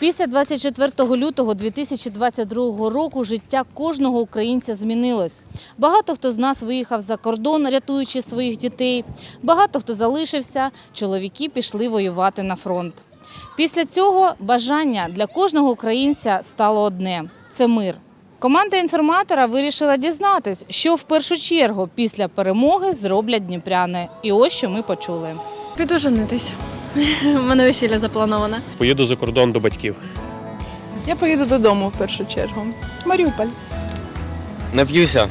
Після 24 лютого 2022 року життя кожного українця змінилось. Багато хто з нас виїхав за кордон, рятуючи своїх дітей. Багато хто залишився. Чоловіки пішли воювати на фронт. Після цього бажання для кожного українця стало одне це мир. Команда інформатора вирішила дізнатись, що в першу чергу після перемоги зроблять дніпряни. І ось що ми почули. Піду женитись. У мене весілля заплановане. Поїду за кордон до батьків. Я поїду додому в першу чергу. Маріуполь. Нап'юся.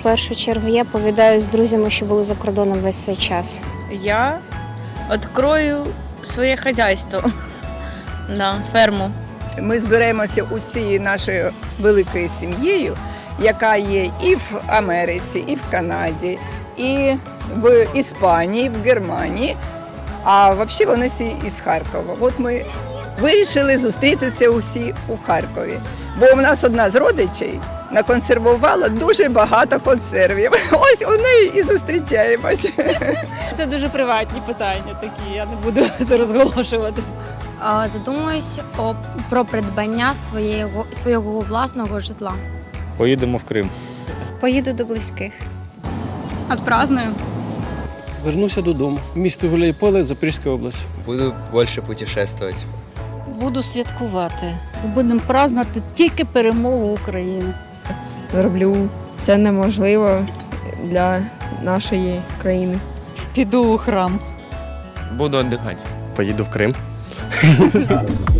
В першу чергу я повідаю з друзями, що були за кордоном весь цей час. Я відкрою своє хазяйство. Да, ферму. Ми зберемося усією нашою великою сім'єю, яка є і в Америці, і в Канаді, і в Іспанії, і в Германії. А взагалі вони всі із Харкова. От ми вирішили зустрітися усі у Харкові. Бо у нас одна з родичей наконсервувала дуже багато консервів. Ось у неї і зустрічаємося. Це дуже приватні питання такі, я не буду це розголошувати. Задумуюсь про придбання своєго, свого власного житла. Поїдемо в Крим. Поїду до близьких. Отпраздную. Вернуся додому. Місто Гуляйполе, Запорізька область. Буду більше путешествувати. Буду святкувати. Будемо празднувати тільки перемогу України. Зроблю все неможливе для нашої країни. Піду у храм. Буду віддихати. Поїду в Крим.